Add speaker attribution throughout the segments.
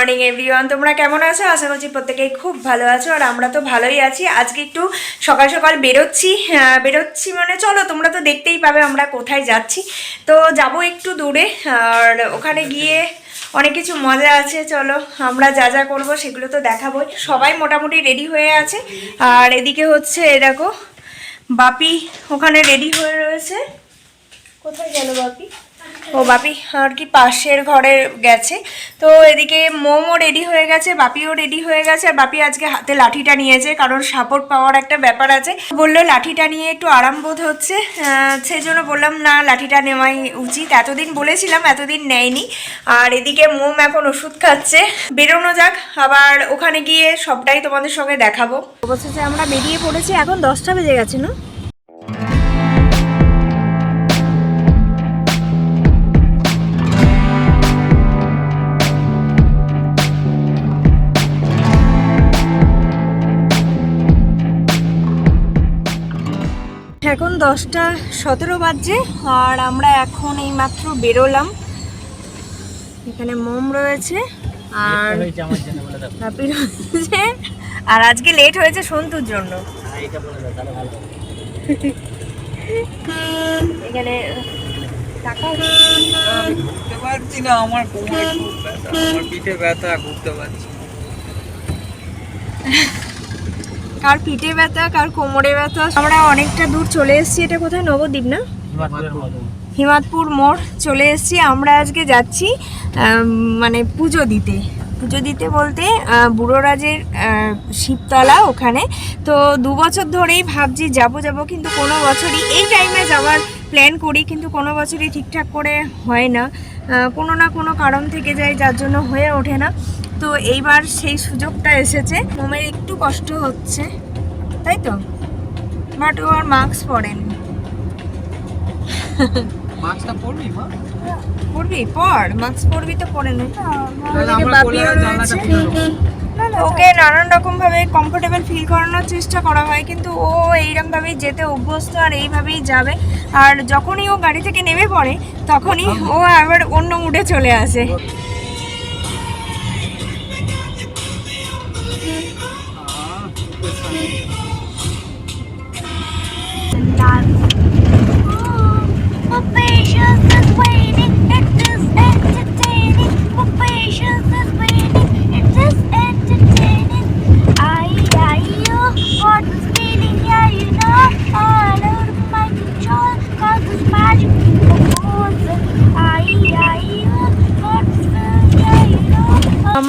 Speaker 1: Morning everyone তোমরা কেমন আছো? আশা করছি প্রত্যেকেই খুব ভালো আছো আর আমরা তো ভালোই আছি। আজকে একটু সকাল সকাল বেরোচ্ছি। বেরোচ্ছি মানে চলো, তোমরা তো দেখতেই পাবে আমরা কোথায় যাচ্ছি। তো যাব একটু দূরে আর ওখানে গিয়ে অনেক কিছু মজা আছে। চলো, আমরা যা যা করব সেগুলো তো দেখাবোই সবাই মোটামুটি রেডি হয়ে আছে। আর এদিকে হচ্ছে, দেখো, বাপি ওখানে রেডি হয়ে রয়েছে। কোথায় গেল বাপি? ও বাপি, আর কি পাশের ঘরে গেছে। তো এদিকে মোমো রেডি হয়ে গেছে, বাপিও রেডি হয়ে গেছে, আর বাপি আজকে হাতে লাঠিটা নিয়েছে, কারণ সাপোর্ট পাওয়ার একটা ব্যাপার আছে। বলল, লাঠিটা নিয়ে একটু আরাম বোধ হচ্ছে। সেই জন্য বললাম, না, লাঠিটা নেওয়াই উচিত। এতদিন বলেছিলাম, এতদিন নেয়নি। আর এদিকে মোম এখন ওষুধ খাচ্ছে। বেরোনো যাক, আবার ওখানে গিয়ে সবটাই তোমাদের সঙ্গে দেখাবো। অবশেষে আমরা বেরিয়ে পড়েছি, এখন দশটা বেজে গেছে, না? দশটা সতেরো বাজে আর আমরা এখন এই মাত্র বেরোলাম এখানে মোম রয়েছে আর রয়েছে আর আজকে লেট হয়েছে সন্তুর জন্য
Speaker 2: হ্যাঁ, এইটা বলে দাও তাহলে ভালো হবে।
Speaker 1: এখানে
Speaker 3: ঘুরতে পারছি না আমার কোমরে আমার পিঠে ব্যথা ঘুরতে পারছি।
Speaker 1: কার পিঠে ব্যথা কার কোমরে ব্যথা। আমরা অনেকটা দূর চলে এসেছি। এটা কোথায়? নবদ্বীপ না? হিমাদপুর মোড়। চলে এসেছি। আমরা আজকে যাচ্ছি মানে পুজো দিতে। পুজো দিতে বলতে বুড়োরাজের শিবতলা ওখানে। তো দু বছর ধরেই ভাবছি যাব যাব, কিন্তু কোনো বছরই এই টাইমে যাওয়ার প্ল্যান করি, কিন্তু কোনো বছরই ঠিকঠাক করে হয় না। কোনো না কোনো কারণ থেকে যায়, যার জন্য হয়ে ওঠে না। তো এইবার সেই সুযোগটা এসেছে। মোমের একটু কষ্ট হচ্ছে, তাই তো? বাট ও আর মাস্ক পরেন।
Speaker 3: মাস্কটা পরবি মা?
Speaker 1: পরবি পর মাস্ক পরবি তো পরে নে। না না ওকে নানান রকম ভাবে কমফোর্টেবল ফিল করানোর চেষ্টা করা হয় কিন্তু ও এইরকম ভাবেই যেতে অভ্যস্ত আর এইভাবেই যাবে। আর যখনই ও গাড়ি থেকে নেমে পড়ে তখনই ও আবার অন্য মুডে চলে আসে।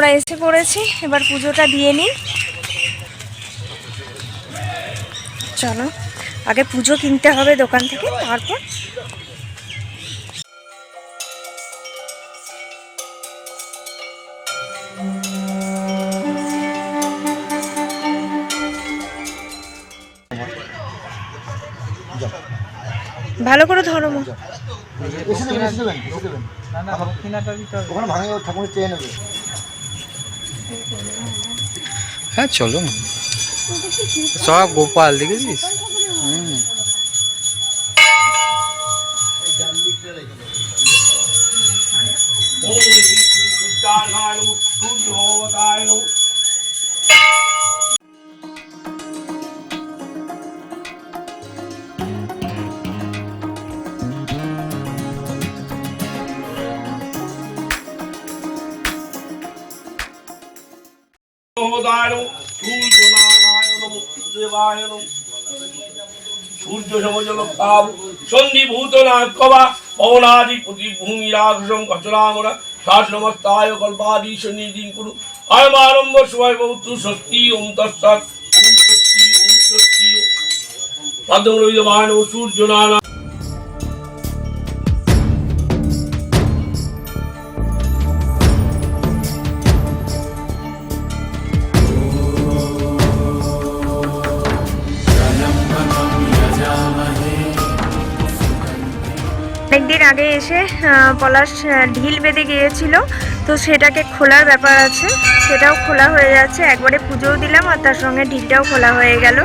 Speaker 1: আমরা এসে পড়েছি এবার পুজোটা দিয়ে নিই। চলো আগে পুজো কিনতে হবে দোকান থেকে তারপর। ভালো করে ধরো মা।
Speaker 4: ওখানে ভাঙে ঠাকুরের চেয়ে নেবে।
Speaker 3: হ্যাঁ চলো। সব গোপাল দেখেছিস?
Speaker 5: সূর্যনারায়ণ দেবায়ন সূর্য সমজলকাব সন্ধিভূত নাকবা পবনাদি প্রতিভূমিরাঘসম কচলামরা শ্বাস নমস্তায় কল্পাদি আরম্ভ সময় বহুতু ওম তৎসৎ।
Speaker 1: এসে পলাশ ঢিল বেঁধে গিয়েছিল। তো সেটাকে খোলার ব্যাপার আছে। সেটাও খোলা হয়ে যাচ্ছে। একবারে পুজোও দিলাম আর তার সঙ্গে ঢিলটাও খোলা হয়ে গেল।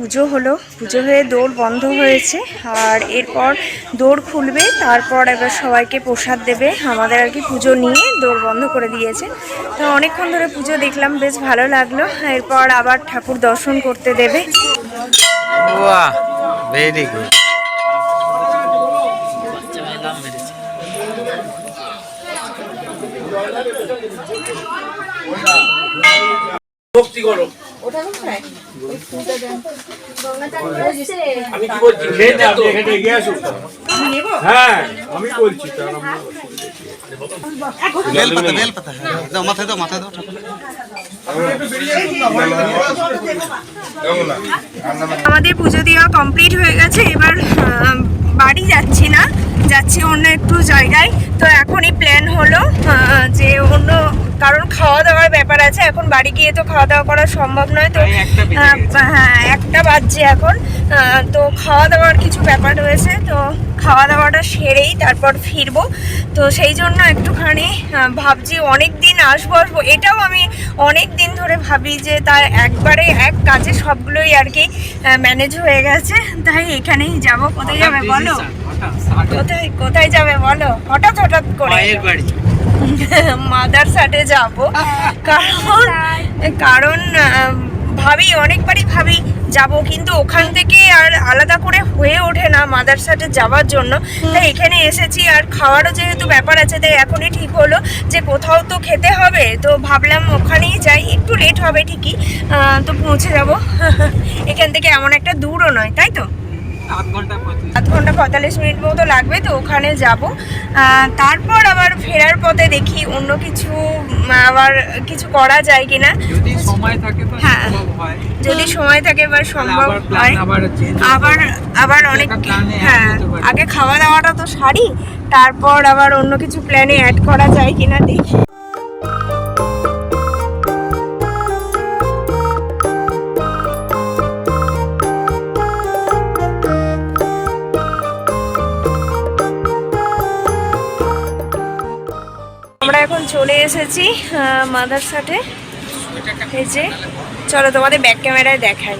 Speaker 1: পুজো হলো। পুজো হয়ে দৌড় বন্ধ হয়েছে আর এরপর দৌড় খুলবে, তারপর এবার সবাইকে প্রসাদ দেবে। আমাদের আর কি পুজো নিয়ে দৌড় বন্ধ করে দিয়েছে। তো অনেকক্ষণ ধরে পুজো দেখলাম, বেশ ভালো লাগল। এরপর আবার ঠাকুর দর্শন করতে দেবে।
Speaker 2: বাচ্চা মেয়ে লাভ মেরেছে
Speaker 5: ভক্তি করো। আমি কি বলছি? খেয়ে তো।
Speaker 6: হ্যাঁ আমি বলছি কারণ
Speaker 4: বেলপাতা বেলপাতা হ্যাঁ। দাও মাথায় দাও মাথায় দাও
Speaker 1: আমাদের পুজো দেওয়া কমপ্লিট হয়ে গেছে। এবার যাচ্ছি অন্য একটু জায়গায়। তো এখনই প্ল্যান হলো যে অন্য কারণ খাওয়া দাওয়ার ব্যাপার আছে এখন বাড়ি গিয়ে তো খাওয়া দাওয়া করা সম্ভব নয় তো
Speaker 3: গেছে।
Speaker 1: হ্যাঁ একটা বাজছে এখন তো খাওয়া দাওয়ার কিছু ব্যাপার রয়েছে তো খাওয়া দাওয়াটা সেরেই তারপর ফিরবো। তো সেই জন্য একটুখানি ভাবছি অনেক দিন আসব আসব। এটাও আমি অনেক দিন ধরে ভাবি যে তার একবারে এক কাজে সবগুলোই আর কি ম্যানেজ হয়ে গেছে তাই এখানেই যাব। কোথায় যাবে বলো? কোথায় কোথায় যাবে বলো? হঠাৎ হঠাৎ করে।
Speaker 3: মায়ের বাড়ি।
Speaker 1: মাদার সাটে যাব। কারণ কারণ ভাবি অনেকবারই ভাবি যাব কিন্তু ওখান থেকে আর আলাদা করে হয়ে ওঠে না মাদার সাটে যাওয়ার জন্য। তাই এখানে এসেছি আর খাওয়ারও যেহেতু ব্যাপার আছে তাই এখনই ঠিক হলো যে কোথাও তো খেতে হবে। তো ভাবলাম ওখানেই যাই একটু লেট হবে ঠিকই। তো পৌঁছে যাব। এখান থেকে এমন একটা দূরও নয় তাই তো?
Speaker 3: আধ
Speaker 1: ঘণ্টা পঁয়তাল্লিশ মিনিট মতো লাগবে তো ওখানে যাব। তারপর আবার ফেরার পথে দেখি অন্য কিছু আবার কিছু করা যায় কিনা।
Speaker 3: যদি সময় থাকে
Speaker 1: হ্যাঁ। যদি সময় থাকে বা সম্ভব হয়
Speaker 3: আবার
Speaker 1: আবার অনেক হ্যাঁ আগে খাওয়া দাওয়াটা তো সারি তারপর আবার অন্য কিছু প্ল্যানে অ্যাড করা যায় কিনা দেখি। এখন চলে এসেছি মাদার মাদারসাটে। এই যে চলো তোমাদের ব্যাক ক্যামেরায় দেখাই।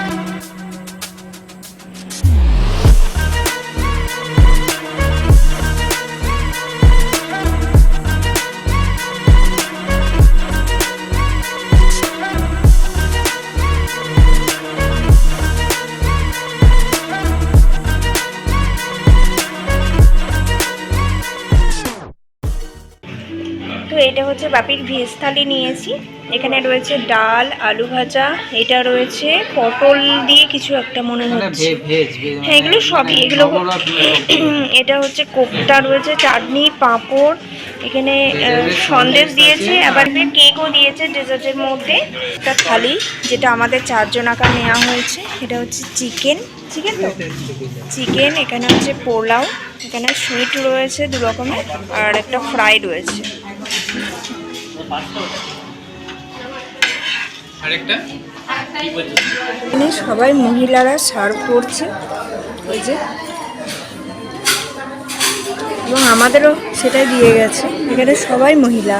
Speaker 1: তো ভেজ থালি নিয়েছি। এখানে রয়েছে ডাল আলু ভাজা এটা রয়েছে পটল দিয়ে কিছু একটা মনে হচ্ছে। হ্যাঁ এগুলো সবই এগুলো এটা হচ্ছে কোপ্তা রয়েছে চাটনি পাঁপড় এখানে সন্দেশ দিয়েছে আবার কেকও দিয়েছে ডেজার্টের মধ্যে। একটা থালি যেটা আমাদের চারজন আঁকা নেওয়া হয়েছে। এটা হচ্ছে চিকেন। চিকেন তো? চিকেন এখানে হচ্ছে পোলাও এখানে সুইট রয়েছে দু রকমের আর একটা ফ্রাই রয়েছে। সবাই মহিলারা সার্ভ করছে ওই যে। এবং আমাদেরও সেটাই দিয়ে গেছে। এখানে সবাই মহিলা।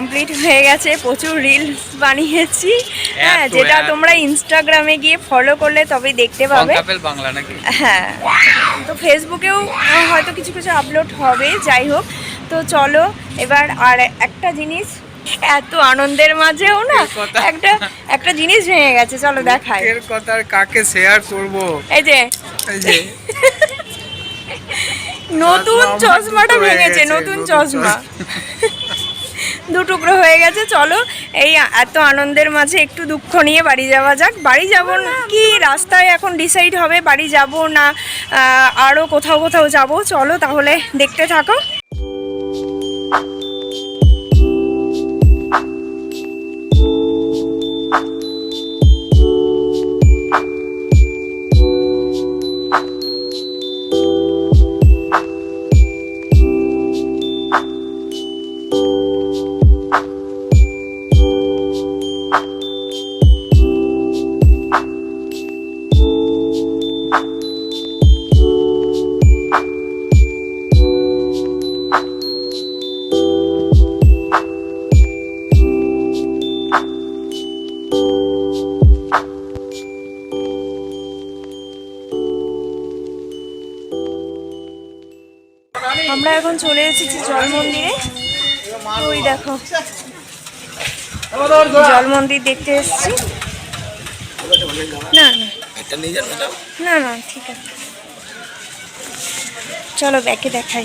Speaker 1: কমপ্লিট হয়ে গেছে প্রচুর রিলস বানিয়েছি। হ্যাঁ যেটা তোমরা ইনস্টাগ্রামে গিয়ে ফলো করলে তবেই দেখতে পাবে।
Speaker 3: বাংলা নাকি?
Speaker 1: হ্যাঁ। তো ফেসবুকেও হয়তো কিছু কিছু আপলোড হবে যাই হোক। তো চলো এবার আর একটা জিনিস এত আনন্দের মাঝেও না একটা একটা জিনিস ভেঙে গেছে চলো দেখাই।
Speaker 3: এর কথা কাকে শেয়ার করব?
Speaker 1: এই যে।
Speaker 3: এই যে।
Speaker 1: নতুন চশমাটা ভেঙেছে নতুন চশমা। দু টুকরো হয়ে গেছে, চলো এই এত আনন্দের মাঝে একটু দুঃখ নিয়ে বাড়ি যাওয়া যাক। বাড়ি যাব কি রাস্তায় এখন ডিসাইড হবে, বাড়ি যাব না আরও কোথাও কোথাও যাব, চলো তাহলে দেখতে থাকো। জল মন্দিরে ওই দেখো। জল মন্দির দেখতে এসেছি। না না? না না ঠিক আছে। চলো ব্যাকে দেখাই।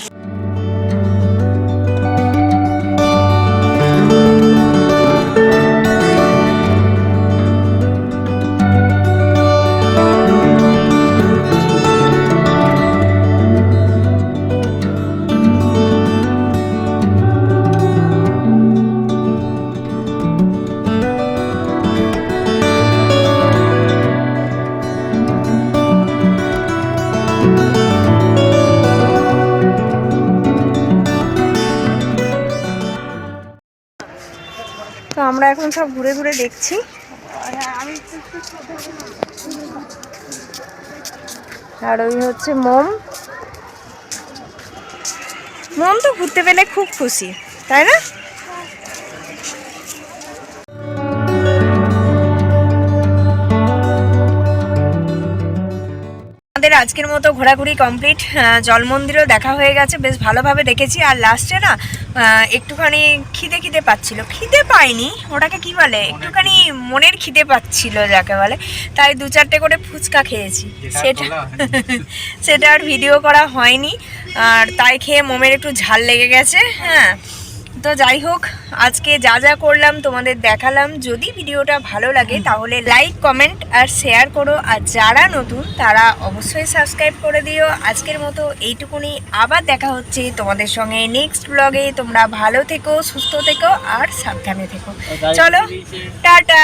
Speaker 1: আমরা এখন সব ঘুরে ঘুরে দেখছি। আর ওই হচ্ছে মোম। মোম তো ঘুরতে পেলে খুব খুশি তাই না? আজকের মতো ঘোরাঘুরি কমপ্লিট জল মন্দিরও দেখা হয়ে গেছে বেশ ভালোভাবে দেখেছি। আর লাস্টে না একটুখানি খিদে খিদে পাচ্ছিল। খিদে পাইনি ওটাকে কি বলে? একটুখানি মনের খিদে পাচ্ছিল যাকে বলে। তাই দু চারটে করে ফুচকা খেয়েছি। সেটা সেটা আর ভিডিও করা হয়নি। আর তাই খেয়ে মোমের একটু ঝাল লেগে গেছে হ্যাঁ। তো যাই হোক আজকে যা যা করলাম তোমাদের দেখালাম। যদি ভিডিওটা ভালো লাগে তাহলে লাইক কমেন্ট আর শেয়ার করো। আর যারা নতুন তারা অবশ্যই সাবস্ক্রাইব করে দিও। আজকের মতো এইটুকুনি। আবার দেখা হচ্ছে তোমাদের সঙ্গে নেক্সট ব্লগে তোমরা ভালো থেকো সুস্থ থেকো আর সাবধানে থেকো। চলো টাটা.